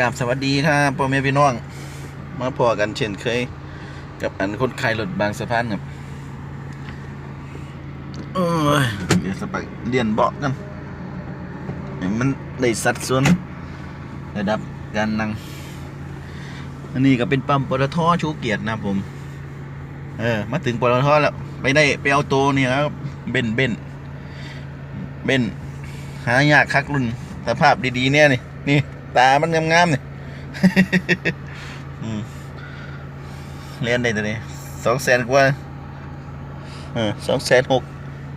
ครับสวัสดีครับพ่อแม่พี่น้อง มาพอกันเช่นเคย กับอันคนขายรถบางสะพานครับเอ้ยเดี๋ยวสไปเรียนเบาะกันมันได้สัดส่วนระดับการนั่งอันนี้ก็เป็นปั๊มปตทชูเกียรตินะผม เออ มาถึงปตทแล้ว ไปได้ไปเอาโตนี่ครับเบนเบนเบนหายากคักรุ่นสภาพดีๆเนี่ยนี่นี่ ตามันงามๆนี่อืมเรียนได้ตัวนี้สองแสนกว่าเออสองแสนหก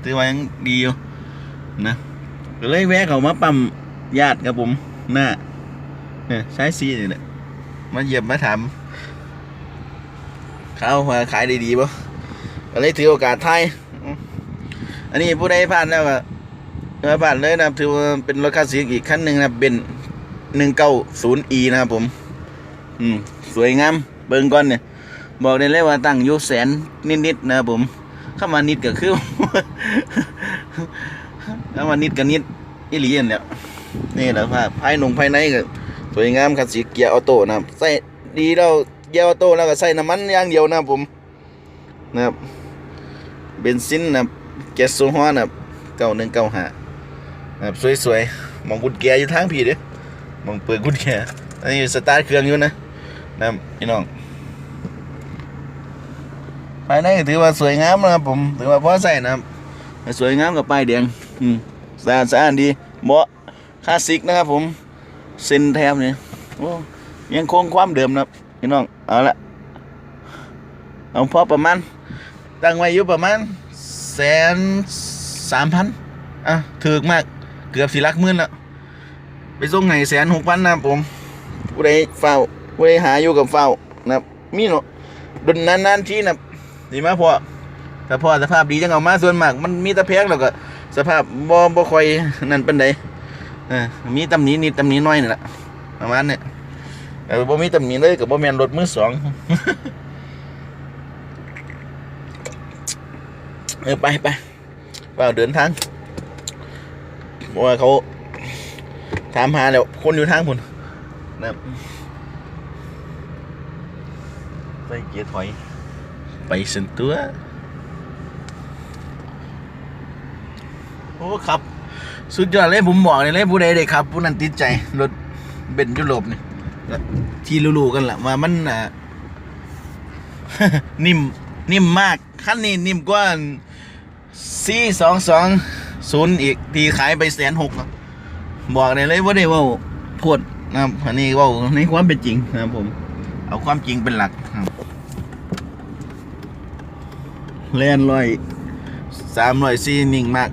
ถือว่ายังดีอยู่นะก็เลยแวะเขามาปั๊มญาติครับผมหน้าเออใช้ซีนี่แหละมาเยียมมาถามเขาว่าขายดีๆป่ะก็เลยถือโอกาสไทยอันนี้ผู้ใดผ่านแล้วก็มาผ่านเลยนะถือว่าเป็นรถคลาสสิกอีกคันหนึ่งนะครับน หนึ่งเก้าศูนย์อีนะครับผม อืม สวยงาม เบิ่งก่อนเนี่ย บอกได้เลยว่าตั้งอยู่แสนนิดๆนะครับผมเข้ามานิดก็คือเข้ามานิดก็นิดอีหลีนั่นแหละนี่แหละภาพภายนงภายในก็สวยงามคันสีเกียร์ออโต้นะครับใส่ดีแล้วเกียร์ออโต้แล้วก็ใส่น้ำมันอย่างเดียวนะครับผมนะครับเบนซินนะแก๊สโซฮอล์นะครับเก้าหนึ่งเก้าห้านะครับสวยๆมองกุญแจอยู่ทางผีเด้อ มองเปิดกุญแจอันนี้สตาร์ทเครื่องอยู่นะนะพี่น้องภายในถือว่าสวยงามนะครับผมถือว่าพอใส่นะครับสวยงามกับป้ายแดงอืมสะอาดสะอาดดีเบาะคลาสสิกนะครับผมเส้นแทมเนี่ยโอ้ยังคงความเดิมนะครับพี่น้องเอาละเอาพอประมาณตั้งไว้อยู่ประมาณแสนสามพันอะถือมากเกือบสี่ลักหมื่นแล้ว ส่งไห้แสนหกพันนะครับผมผู้ใดเฝ้าผู้ใดหาอยู่กับเฝ้านะครับมีเนาะดนนานๆทีนะครับดีมากพอถ้าพอสภาพดีจังเอามาส่วนมาก มันมีตะแพงแล้วก็ สภาพบ่บ่ค่อยนั่นเปานใดเออมีตำหนินิดตำหนิน้อยนี่แหละประมาณเนี้ยเออบ่มีตำหนิเลยกับบ่แมนรถมือสองเออไปไปเปล่าเดินทางเพราะว่าเขา ถามหาแล้วคนอยู่ทางพุ่นนะครับใส่เกียร์ถอย ไปสันตัว โอ้ครับ สุดยอดเลยผมบอกเลยเลยผู้ใดได้ครับผู้นั้นติดใจรถเบนซ์ยุโรปนี่และที่รู้ๆกันแหละว่ามันอะนิ่มนิ่มมากขั้นนี้นิ่มกว่าซีสองสองศูนย์อีก ที่ขายไปแสนหกบ บอกได้เลยว่าได้ว่าพูดนะครับอันนี้ว่าในความเป็นจริงนะครับผม เอาความจริงเป็นหลักครับเล่นร้อยสามร้อยซีนิ่งมาก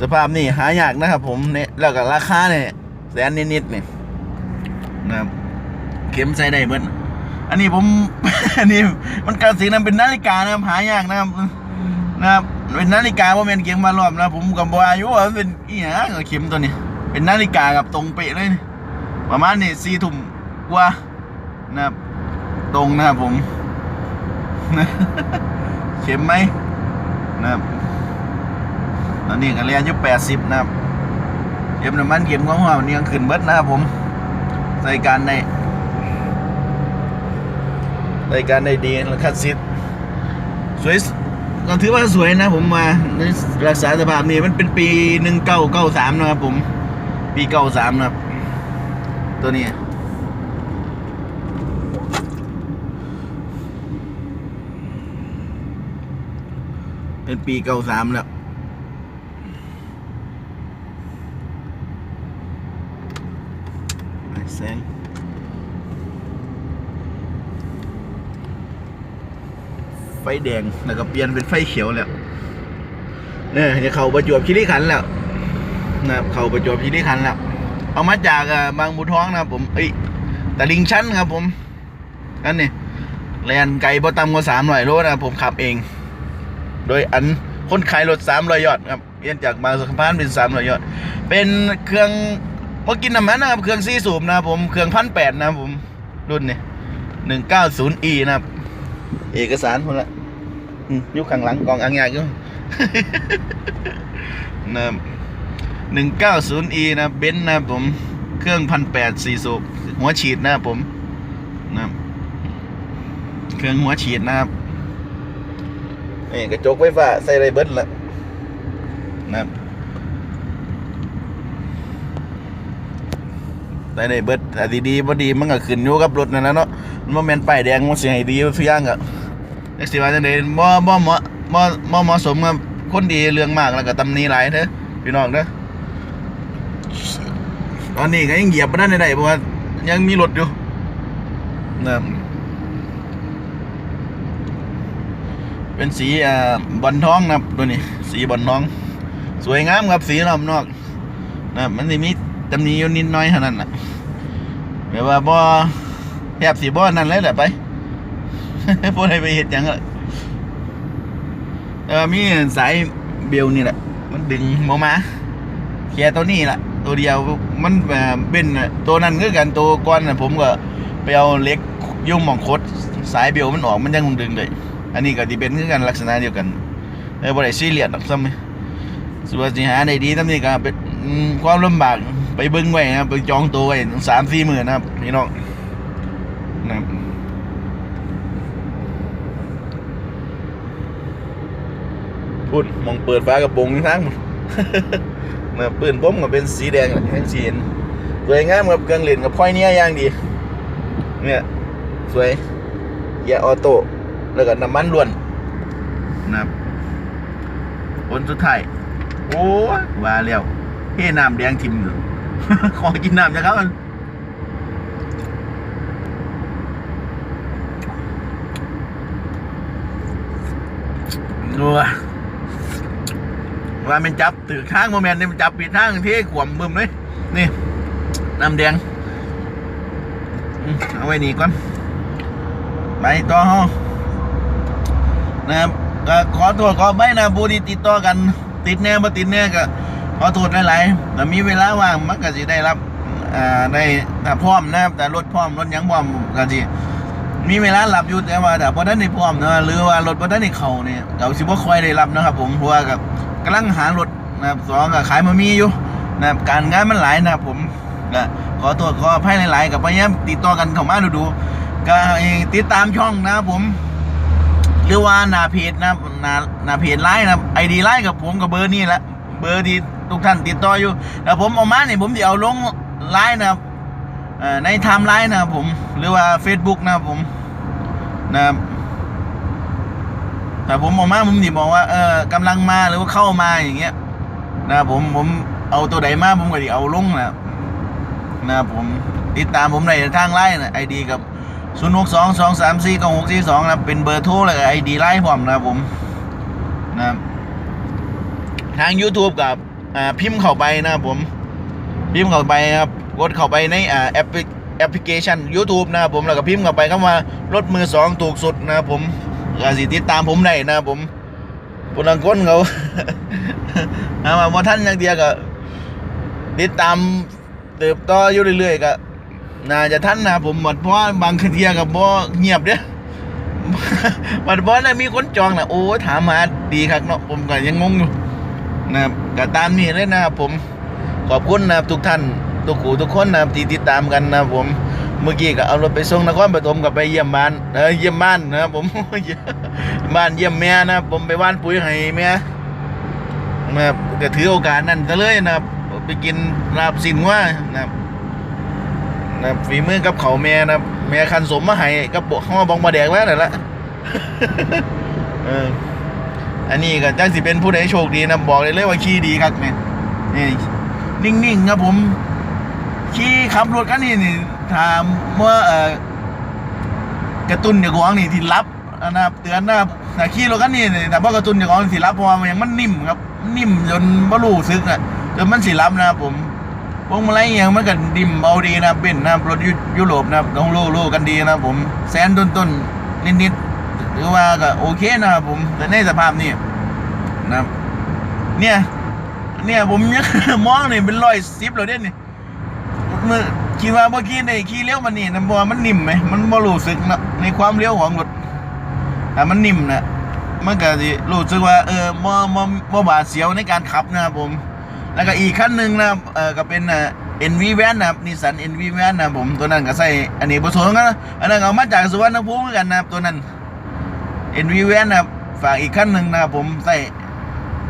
สภาพนี่หายากนะครับผมเนี่ยแล้วก็ราคาเนี่ยแสนนิดๆเนี่ยนะครับเข็มใส่ได้เบิดอันนี้ผม อันนี้มันการสีนั้นเป็นนาฬิกานะครับหายากนะครับนะครับ เป็นนาฬิกาว่าเป็นเข็มมารอบนะผมกับบอายุว่าเป็นอีหยังเข็มตัวนี้ เป็นนาฬิกากับตรงเป๊ะเลย ประมาณนี่สี่ทุ่มกว่านะครับตรงนะครับผมเข็มไหมนะครับตอนนี้ก็เรียนอยู่แปดสิบนะครับเข็มน้ำมันเข็มของหัวมันยังขึ้นเบิดนะครับผมใส่การในใส่การได้ดีแล้วคัดซิดสวย ก็ถือว่าสวยนะผมมาในรักษาสภาพนี่มันเป็นปีหนึ่งเก้าเก้าสามนะครับผม ปีเก้าสามนะครับ ตัวนี้เป็นปีเก้าสามแล้วแสง ฟแดงแล้วก็เปลี่ยนเป็นไฟเขียวแล้วเนี่ยจะเข้าประจวบคีรีขันธ์แล้วนะครับเข้าประจวบคีรีขันธ์แล้วเอามาจากบางบุท้องนะครับผมเอ้ยตะลิงชั้นครับผมนั่นนี่แลนไกลบ่ต่ำกว่าสามร้อยโลนะครับผมขับเอง โดยอันคนขายรถสามร้อยยอดครับเปลี่ยนจากบางสะพานเป็นสามร้อยยอด เป็นเครื่องพอกินน้ำมันนะครับ เครื่องซีสูบนะครับผมเครื่องพันแปดนะครับผมรุ่นนี้หนึ่งเก้าศูนย์อีนะครับ เอกสารคนละ ยุคข้างหลังกองอ่างยากอยู่นะ 190e นะเบนซ์นะครับผม เครื่องพันแปดสี่สูบหัวฉีดนะครับผมนะครับเครื่องหัวฉีดนะครับนี่กระจกไฟฟ้าใส่ไรเบิร์ดละนะครับใส่ไรเบิร์ดแต่ดีๆบ่ดีมันก็ขึ้นอยู่กับรถนั่นนะเนาะมันบ่แม่นป้ายแดงมันสิให้ดีทุกอย่างอะ จักสิว่าจังได๋บ่บ่เหมาะบ่บ่เหมาะสมกับคนดีเรื่องมากแล้วก็ตำหนิหลายเด้อพี่น้องเด้อตอนนี้ก็ยังเหยียบไม่ได้ได้เพราะว่ายังมีรถอยู่นะเป็นสีอ่าบอลทองนะครับตัวนี้ สีบอลทอง สวยงามครับสีรอบนอกนะมันจะมีจำหนีอยู่นิดหน้อยเท่านั้นแหละแบบว่าบ่แทบสีบ่นั่นเลยแหละไป พวกใดไปเห็ดยังเลยแต่ว่ามีสายเบลนี่แหละ มันดึงมอมาแค่ตัวนี้แหละตัวเดียวมันแบบเป็นน่ะตัวนั้นคือกันตัวก้อนน่ะผมก็ไปเอาเล็กยุ่งหมองคดสายเบลมันออกมันยังคงดึงเลยอันนี้ก็ดีเป็นคือกันลักษณะเดียวกันเออบ่ได้ซีเรียสหรอกซ้ำส่วนสิหาได้ดีซ้ำนี่ก็เป็นความลำบากไปเบิ่งไว้นะครับไปจองตัวไว้สามสี่หมื่นนะครับพี่น้องนะครับ พูดมองเปิดฟ้ากระโปรงทั้งหมดนะปืนผมก็เป็นสีแดงแห้งสีนสวยงามกับเครื่องเหลนกับพ้อยเนี้ยย่างดี เนี่ย สวยเกียร์ออโต้แล้วก็น้ำมันล้วนนะครับคนสุดท้ายโอ้ว่าแล้วเฮ้น้ำแดงทิมอยู่ขอกินน้ำนะครับมันนัว ว่ามันจับถือข้างโมเมนต์นี่มันจับปิดทางที่ขวมมึมเลยนี่น้ำแดงเอาไว้นี่ก่อนไปต่อเฮานะครับขอโทษขอไม่นะผู้ที่ติดต่อกัน ติดแน่บ่ติดแน่ก็ขอโทษหลายๆแต่มีเวลาว่างมันก็สิได้รับอ่าได้พร้อมนะครับ แต่รถพร้อมรถยังพร้อมก็สิมีเวลารับอยู่แต่ว่าถ้าบ่ทันได้ในพร้อมเนาะหรือว่ารถบ่ทันได้ในเข้าเนี่ยก็สิบ่ค่อยได้รับนะครับ ผมเพราะว่ากับ กำลังหารถนะครับสองก็ขายมามีอยู่นะครับการงานมันหลายนะครับผมก็ขอโทษขออภัยหลาย ๆ กับพยายามติดต่อกันเข้ามาดูๆก็ติดตามช่องนะครับผมหรือว่านาเพจนะครับหน้าหนาเพจไลน์นะไอดีไลน์กับผมกับเบอร์นี่แหละเบอร์ที่ทุกท่านติดต่ออยู่แต่ผมเอามาเนี่ยผมจะเอาลงไลน์นะครับในไทม์ไลน์นะครับผมหรือว่า Facebook นะครับผมนะครับ แต่ผมออกมาผมสิบอกว่าเออกำลังมาหรือว่าเข้ามาอย่างเงี้ยนะผมผมเอาตัวใดมาผมก็ดิเอาลงนะนะผมติดตามผมในทางไลน์นะไอดีกับ0 6 2 2 3 4 9 6 4 2นะเป็นเบอร์โทรเลยไอดีไลน์ผมนะผมนะทาง YouTube กับอ่าพิมพ์เข้าไปนะผมพิมพ์เข้าไปครับกดเข้าไปในอ่าแอปพลิแอปพลิเคชัน YouTube นะครับผมแล้วก็พิมพ์เข้าไปคำว่ารถมือสองถูกสุดนะครับผม ก็สิติดตามผมได้นะผมผู้นังคนเขาเอามาบ่ท่านอย่างเดียวก็ ติดตามเติบโตอยู่เรื่อยๆก็น่าจะท่านนะผมหมดเพราะว่าบางเทียกับบ่เงียบเด้อบัดบ่ได้มีคนจองนะโอ้ถามมาดีครับเนาะผมก็ยังงงอยู่นะครับก็ตามนี้เลยนะครับผมขอบคุณนะครับทุกท่านทุกขู่ทุกคนนะครับที่ติดตามกันนะครับผม เมื่อกี้ก็เอารถไปส่งนครปฐมกับไปเยี่ยมบ้านเออเยี่ยมบ้านนะครับผม บ้านเยี่ยมแม่นะครับผมไปว่านปุ๋ยให้แม่นะครับก็ถือโอกาสนั้นซะเลยนะครับ ไปกินลาบสินว่านะครับนะครับฝีมือกับเขาแม่นะครับแม่คันสมมาให้กับบอกเข้ามาบองมาแดกไว้นั่นละเอออันนี้ก็จังสิเป็นผู้ใดโชคดีนะบอกเลยเลยว่าขี่ดีครับเนี่ยนี่นิ่งๆครับผม ขี่ขับรถกันนี่นี่ถามว่าเอ่อกระตุ้นเดี๋ยวของนี่ที่รับนะครับเตือนนะครับแต่ขี่รถกันนี่นี่แต่ว่ากระตุ้นเดี๋ยวของที่รับเพราะว่ามันยังมันนิ่มครับ นิ่มจนบ่รู้สึกอะจนมันสิรับนะครับผมพวงมาลัยอหยังมันก็ดิ่มเอาดีนะครับนนะรถยุยุโรปนะต้องรู้รู้กันดีนะผมแสนต้นต้นนิดนิดๆหรือว่าก็โอเคนะครับผม แต่ในสภาพนี่นะเนี่ย เนี่ยผมยังมองนี่เป็นร้อยสิบเลยเด่นนี่ เมื่อคิดว่าเมื่อกี้ในขี่เลี้ยวมันนี่นะบอมันนิ่มไหมมันบ่รู้สึกนะในความเลี้ยวของรถแต่มันนิ่มนะมันก็สิรู้สึกว่าเออบ่บ่บ่บาดเสียวในการขับนะครับผม แล้วก็อีกขั้นหนึ่งนะเออก็เป็นเอ่อ NV Van นะครับนิสสัน NV Van นะครับผมตัวนั้นก็ใส่อันนี้ผสมกันอันนั้นเอามาจากสุวรรณภูมิเหมือนกันนะครับตัวนั้น NV Van นะครับฝากอีกขั้นหนึ่งนะครับผมใส่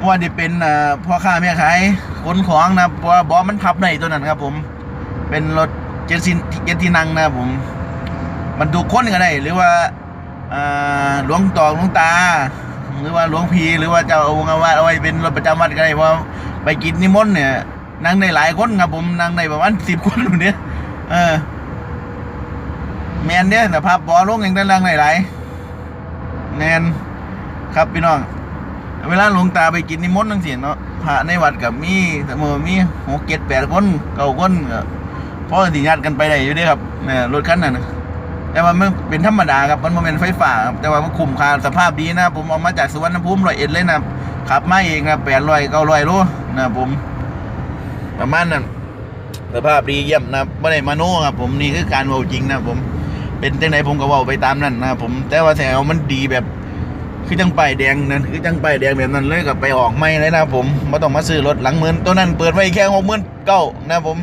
ว่าจะเป็นเอ่อพ่อค้าแม่ขายขนของนะครับเพราะบอมันพับในตัวนั้นครับผม เป็นรถเจ็ดสินเจ็ดที่นั่งนะผมบรรทุกคนก็ได้ หรือว่าหลวงตอกหลวงตา หรือว่าหลวงพีหรือว่าเจ้าอาวาเอาไว้เป็นรถประจำวัดก็ได้เพราะไปกินนิมนต์เนี่ยนั่งได้หลายคนครับผมนั่งได้ประมาณสิบคนอยู่เนี่ยเออแมนเนี่ยแต่ภาพบอลงยังได้นั่งได้หลายแมนครับพี่น้องเวลาหลวงตาไปกินนิมนต์ทั้งเสิ้นเนาะพระในวัดกับมีแต่เมื่อมีหกเจ็ดแปดคนเก้าคนก็ เพอที่ญาติกันไปได้อยู่เด้ครับเนี่ยรถคันนั้นนะแต่ว่ามันเป็นธรรมดาครับมันมันเป็นไฟฟ้าครับแต่ว่ามันคุ้มค่าสภาพดีนะผมเอามาจากสุวรรณภูมิร้อยเอ็ดเลยนะขับมาเองครับแปดร้อยเก้าร้อยโลนะผมประมาณนั้นสภาพดีเยี่ยมนะไม่ได้มาโน่ครับผมนี่คือการเว้าจริงนะผมเป็นจังไหนผมก็เว้าไปตามนั้นนะผมแต่ว่าแถวมันดีแบบคือจังไปแดงนั่นคือจังไปแดงแบบนั้นเลยกับไปออกไม่เลยนะผมไม่ต้องมาซื้อรถหลังหมื่นตัวนั้นเปิดไว้แค่หกหมื่นเก้านะผม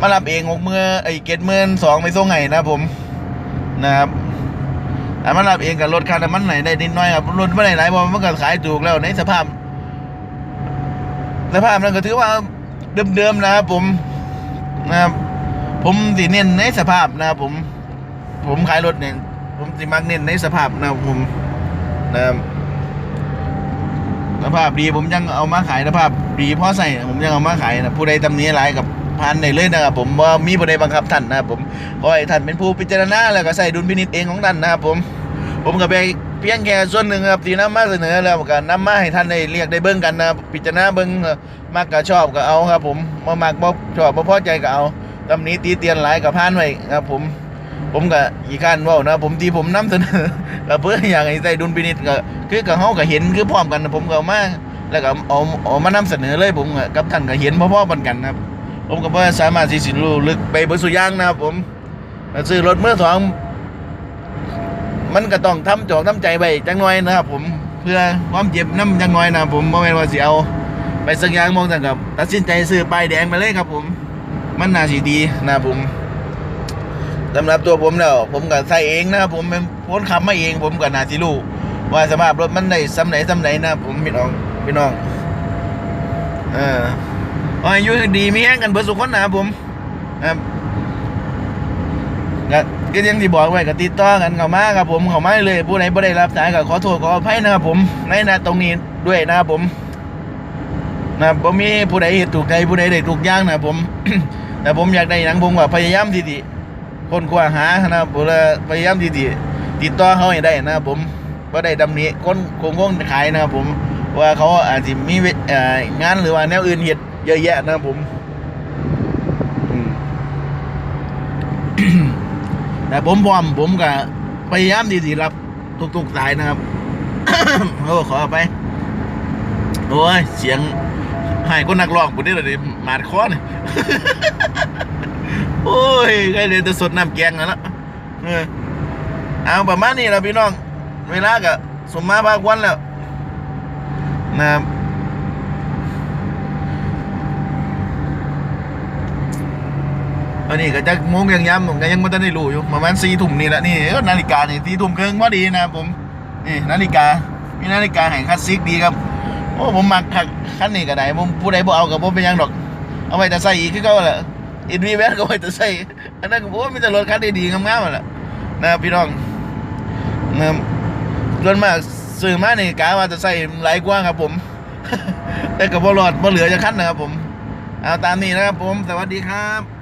มารับเองหกหมื่นไอ้เกตหมื่นสองไปส่งไห้นะผมนะครับแต่มารับเองกับรถค่าน้ำมันไหนได้นิดหน้อยครับรถไม่ได้หลายเพราะมันก็ขายถูกแล้วในสภาพ สภาพนั้นก็ถือว่าเดิมๆนะครับผมนะครับ ผมสิเน้นในสภาพนะครับผม ผมขายรถเนี่ยผมสิมักเน้นในสภาพนะครับผมนะครับสภาพดีผมยังเอามาขายสภาพดีพราะใส่ผมยังเอามาขายนะผู้ใดตำหนี้อะไรกับ พันในเลยนะครับผมว่ามีผู้ใดบังคับท่านนะครับผมขอให้ท่านเป็นผู้พิจารณาแล้วก็ใส่ดุลพินิจเองของท่านนะครับผมผมก็ไปเพียงแค่ส่วนหนึ่งครับที่นำมาเสนอแล้วก็นำมาให้ท่านได้เรียกได้เบิ่งกันนะพิจารณาเบิ่งมักก็ชอบก็เอาครับ ผมบ่มักบ่ชอบบ่พอใจก็เอาตำนี้ตีเตียนหลายก็ผ่านไว้ครับ ผม ผมก็อีกขั้นว่านะผมที่ผมนำเสนอก็เพื่ออยากให้ใส่ดุลพินิจก็คือกับเฮาก็เห็นคือพร้อมกันนะผมก็เอามาแล้วก็เอาเอามานำเสนอเลยผมก็กับท่านก็เห็นพร้อๆกันนะครับ ผมก็บ่สามารถที่สิรู้ลึกไปเบ่สุย่างนะครับ ผมแล้วซื้อรถเมื่อสองมันก็ต้องทำจอกทำใจไวจังหน่อยนะครับ ผมเพื่อความเจ็บน้ำจังหน่อยนะครับผมบ่แม่นว่าสิเอา ไปสักอย่างมองแต่กับตัดสินใจซื้อป้ายแดงมาเลยครับ ผม มันน่าสิดีนะครับผมสำหรับตัวผมแล้ว ผมก็ใส่เองนะครับผมเป็นคนขับมาเอง ผมก็น่าสิรู้ว่าสภาพรถมันได้สำไหนสำไหนนะครับผมพี่น้องพี่น้อง เออ อายุดีมีแห้งกันเบิดสุขคนนะครับผมครับก็ยังที่บอกไว้ก็ติดต่อกันเข้ามาครับผมเข้ามาเลยผู้ใดบ่ได้รับสายก็ขอโทษขออภัยนะครับผมในนาตรงนี้ด้วยนะครับผมนะผมมีผู้ใดเห็นถูกใจผู้ใดได้ถูกย่างนะครับผม แต่ผมอยากได้หยังผมก็พยายามที่สิคนกว่าหานะครับผมพยายามที่ติติดต่อเขาให้ได้นะครับผมว่าได้ดำนี้คนคงคงขายนะครับผมว่าเขาอาจจะมีงานหรือว่าแนวอื่นเห็ด เยอะแยะนะครับผมแต่ผมพร้อมผมก็พยายามที่จะรับทุกๆสายนะครับโอ้ขอไปโอ้ยเสียงให้คนนักร้องปุ่นนี่เลยหมาดคอเนี่ยโอ้ยใครเลยจะสดน้ำแกงแล้วนะเออเอาประมาณนี้นะพี่น้อง เวลาก็สมมาภาควันแล้วนะครับ อันนี้ก็จะโมงยังย้ำผมก็ยังไม่ได้รู้อยู่ประมาณสี่ทุ่มนี่แหละนี่นาฬิกานี่สี่ทุ่มครึ่งพอดีนะผมนี่นาฬิกามีนาฬิกาแห่งคลาสสิกดีครับโอ้ผมมักคักคันนี้ก็ได้ผมผู้ใดบ่เอากับผมเป็นยังดอก เอาไว้แต่ใส่อีกคือก็แหละอินวีแวนก็ไว้แต่ใส่อันนั้นผมว่ามีแต่รถคันดีๆงามๆแหละนะครับพี่น้องนะรับส่วนมากซื้อมานี่กาว่าจะใส่หลายกว่างครับผม แต่กับบ่รอดบ่เหลือจะคันนะครับผม เอาตามนี้นะครับผม สวัสดีครับ